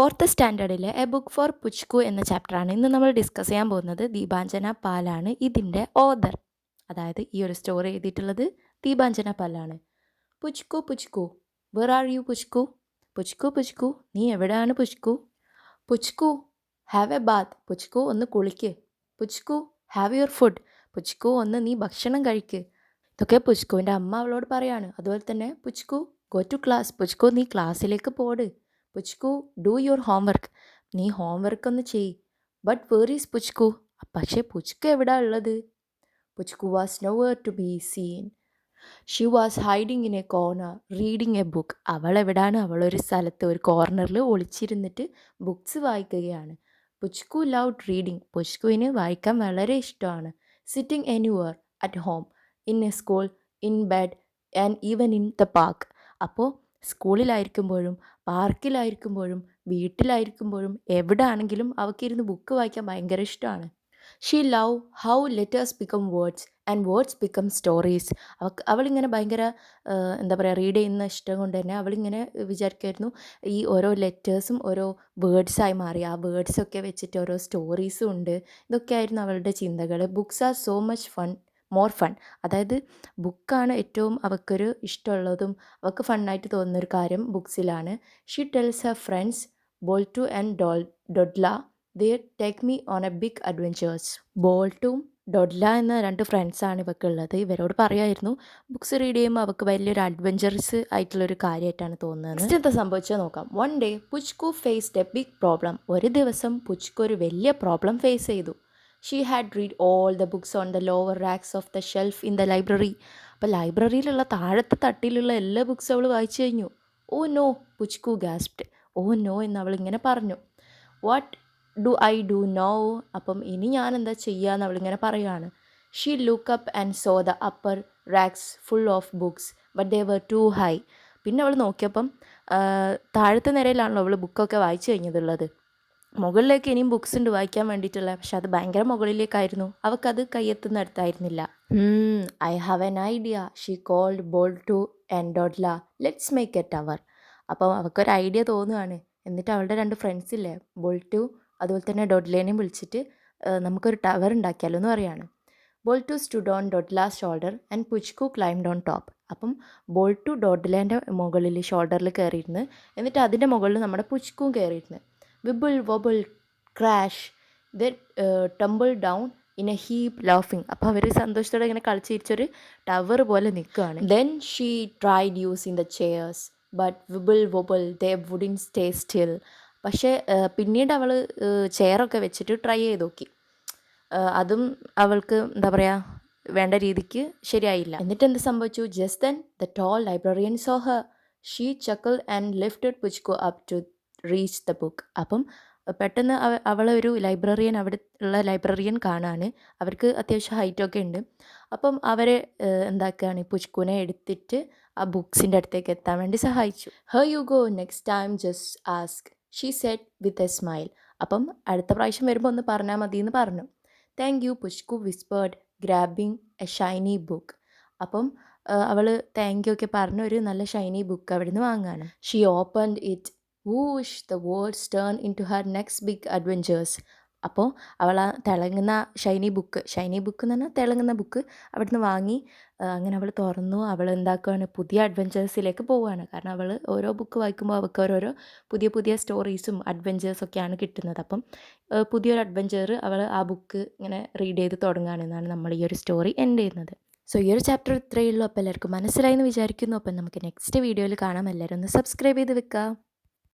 Fourth സ്റ്റാൻഡേർഡിലെ A book for Puchku എന്ന ചാപ്റ്ററാണ് ഇന്ന് നമ്മൾ ഡിസ്കസ് ചെയ്യാൻ പോകുന്നത്. ദീപാഞ്ജന പാലാണ് ഇതിന്റെ ഓദർ അതായത് ഈ ഒരു സ്റ്റോറി എഴുതിയിട്ടുള്ളത് ദീപാഞ്ജന പാലാണ്. Puchku Puchku where are you Puchku Puchku Puchku നീ എവിടെയാണ് Puchku Puchku have a bath Puchku ഒന്ന് കുളിക്ക്. Puchku have your food Puchku ഒന്ന് നീ ഭക്ഷണം കഴിക്ക്. ഇതൊക്കെ പുച്കുവിന്റെ അമ്മ അവളോട് പറയാണ്. അതുപോലെ തന്നെ Puchku go to class Puchku നീ ക്ലാസ്സിലേക്ക് പോട്. Puchku do your homework. നീ ഹോംവർക്ക് ഒന്ന് ചെയ് ബട്ട് വേർ ഈസ് പുച്കു പക്ഷേ പുച്കു എവിടെ ഉള്ളത്? Puchku was nowhere to be seen. She was hiding in a corner reading a book. അവൾ എവിടാണ്? അവളൊരു സ്ഥലത്ത് ഒരു കോർണറിൽ ഒളിച്ചിരുന്നിട്ട് ബുക്സ് വായിക്കുകയാണ്. പുച്കു ലവ് റീഡിങ്. പുച്കുവിന് വായിക്കാൻ വളരെ ഇഷ്ടമാണ്. Sitting anywhere at home in a school in bed and even in the park. അപ്പോൾ സ്കൂളിലായിരിക്കുമ്പോഴും പാർക്കിലായിരിക്കുമ്പോഴും വീട്ടിലായിരിക്കുമ്പോഴും എവിടെ ആണെങ്കിലും അവൾക്കിരുന്ന് ബുക്ക് വായിക്കാൻ ഭയങ്കര ഇഷ്ടമാണ് she love how letters become words and words become stories. അവൾക്ക് അവളിങ്ങനെ ഭയങ്കര എന്താ പറയുക റീഡ് ചെയ്യുന്ന ഇഷ്ടം കൊണ്ട് തന്നെ അവളിങ്ങനെ വിചാരിക്കുമായിരുന്നു ഈ ഓരോ ലെറ്റേഴ്സും ഓരോ വേർഡ്സായി മാറി. ആ വേർഡ്സൊക്കെ വെച്ചിട്ട് ഓരോ സ്റ്റോറീസും ഉണ്ട്. ഇതൊക്കെയായിരുന്നു അവളുടെ ചിന്തകൾ books are so much fun. More fun അതായത് ബുക്കാണ് ഏറ്റവും അവൾക്കൊരു ഇഷ്ടമുള്ളതും അവൾക്ക് ഫണ്ണായിട്ട് തോന്നുന്നൊരു കാര്യം ബുക്സിലാണ് she tells her friends Boltu and doll Dodla they take me on a big adventures ബോൾട്ടും Dodla എന്ന രണ്ട് ഫ്രണ്ട്സാണ് ഉള്ളത് ഇവരോട് പറയായിരുന്നു ബുക്സ് റീഡ് ചെയ്യുമ്പോൾ അവൾക്ക് വലിയൊരു അഡ്വഞ്ചറസ് ആയിട്ടുള്ളൊരു കാര്യമായിട്ടാണ് തോന്നുന്നത്. നെക്സ്റ്റ് എന്താ നോക്കാം. One day Puchku faced a big problem ഒരു ദിവസം പുച്കു ഒരു വലിയ പ്രോബ്ലം ഫേസ് ചെയ്തു. She had read all the books on the lower racks of the shelf in the library അപ്പോൾ ലൈബ്രറിയിലുള്ള താഴത്തെ തട്ടിലുള്ള എല്ലാ ബുക്സും അവൾ വായിച്ചു കഴിഞ്ഞു. ഓ നോ പുച്കു ഗാസ്പ്ഡ് ഓ നോ എന്ന് അവൾ ഇങ്ങനെ പറഞ്ഞു. What do I do now അപ്പം ഇനി ഞാൻ എന്താ ചെയ്യുക എന്ന് അവളിങ്ങനെ പറയുകയാണ് she look up and saw the upper racks full of books but they were too high പിന്നെ അവൾ നോക്കിയപ്പം താഴത്തെ നിരയിലാണല്ലോ അവൾ ബുക്കൊക്കെ വായിച്ചു കഴിഞ്ഞതുള്ളത്. മുകളിലേക്ക് ഇനിയും ബുക്സ് ഉണ്ട് വായിക്കാൻ വേണ്ടിയിട്ടുള്ള. പക്ഷെ അത് ഭയങ്കര മുകളിലേക്കായിരുന്നു. അവൾക്കത് കയ്യെത്തുന്നിടത്തായിരുന്നില്ല I have an idea she called Boltu and Dodla let's make a tower അപ്പം അവൾക്കൊരു ഐഡിയ തോന്നുകയാണ് എന്നിട്ട് അവളുടെ രണ്ട് ഫ്രണ്ട്സ് ഇല്ലേ ബോൾ ടു അതുപോലെ തന്നെ ഡോഡ്ലേനെയും വിളിച്ചിട്ട് നമുക്കൊരു ടവർ ഉണ്ടാക്കിയാലോ എന്ന് പറയാണ്. Boltu stood on Dodla's shoulder and Puchku climbed on top അപ്പം ബോൾ ടു ഡോഡ്ലേന്റെ മുകളിൽ ഷോൾഡറിൽ കയറിയിരുന്നു എന്നിട്ട് അതിന്റെ മുകളിൽ നമ്മുടെ പുച്കും കയറിയിരുന്ന് wibble wobble crash the tumble down in a heap ലാഫിങ് അപ്പോൾ അവർ സന്തോഷത്തോടെ ഇങ്ങനെ കളിച്ചിരിച്ചൊരു ടവർ പോലെ നിൽക്കുകയാണ്. Then she tried using the chairs but wibble wobble they wouldn't stay still പക്ഷേ പിന്നീട് അവൾ ചെയറൊക്കെ വെച്ചിട്ട് ട്രൈ ചെയ്ത് നോക്കി അതും അവൾക്ക് എന്താ പറയുക വേണ്ട രീതിക്ക് ശരിയായില്ല. എന്നിട്ട് എന്ത് സംഭവിച്ചു? Just then the tall librarian saw her she chuckle and lifted Puchku up to reach the book അപ്പം പെട്ടെന്ന് അവ അവളൊരു ലൈബ്രറിയൻ അവിടെ ഉള്ള ലൈബ്രറിയൻ കാണാണ്. അവർക്ക് അത്യാവശ്യം ഹൈറ്റൊക്കെ ഉണ്ട്. അപ്പം അവരെ എന്താക്കുകയാണ് പുഷ്കുനെ എടുത്തിട്ട് ആ ബുക്സിന്റെ അടുത്തേക്ക് എത്താൻ വേണ്ടി സഹായിച്ചു. Here you go next time just ask she said with a smile അപ്പം അടുത്ത പ്രാവശ്യം വരുമ്പോൾ ഒന്ന് പറഞ്ഞാൽ മതി എന്ന് പറഞ്ഞു. Thank you Puchku whispered grabbing a shiny book അപ്പം അവൾ താങ്ക് യു ഒക്കെ പറഞ്ഞ ഒരു നല്ല ഷൈനി ബുക്ക് അവിടെ നിന്ന് വാങ്ങാണ്. She open it whoosh the words turn into her next big adventures അപ്പോൾ അവൾ ആ തിളങ്ങുന്ന ഷൈനി ബുക്ക് ഷൈനി ബുക്ക് എന്ന് പറഞ്ഞാൽ തിളങ്ങുന്ന ബുക്ക് അവിടുന്ന് വാങ്ങി. അങ്ങനെ അവൾ തുറന്നു. അവൾ എന്താക്കുകയാണ് പുതിയ അഡ്വഞ്ചേഴ്സിലേക്ക് പോവുകയാണ് കാരണം അവൾ ഓരോ ബുക്ക് വായിക്കുമ്പോൾ അവൾക്ക് ഓരോരോ പുതിയ പുതിയ സ്റ്റോറീസും അഡ്വഞ്ചേഴ്സൊക്കെയാണ് കിട്ടുന്നത്. അപ്പം പുതിയൊരു അഡ്വഞ്ചർ അവൾ ആ ബുക്ക് ഇങ്ങനെ റീഡ് ചെയ്ത് തുടങ്ങുകയാണെന്നാണ് നമ്മൾ ഈ ഒരു സ്റ്റോറി എൻഡ് ചെയ്യുന്നത്. സോ ഈ ഒരു ചാപ്റ്റർ ഇത്രയേ ഉള്ളൂ. അപ്പോൾ എല്ലാവർക്കും മനസ്സിലായി എന്ന് വിചാരിക്കുന്നു. അപ്പം നമുക്ക് നെക്സ്റ്റ് വീഡിയോയിൽ കാണാം. എല്ലാവരും ഒന്ന് സബ്സ്ക്രൈബ് ചെയ്ത് വെക്കാം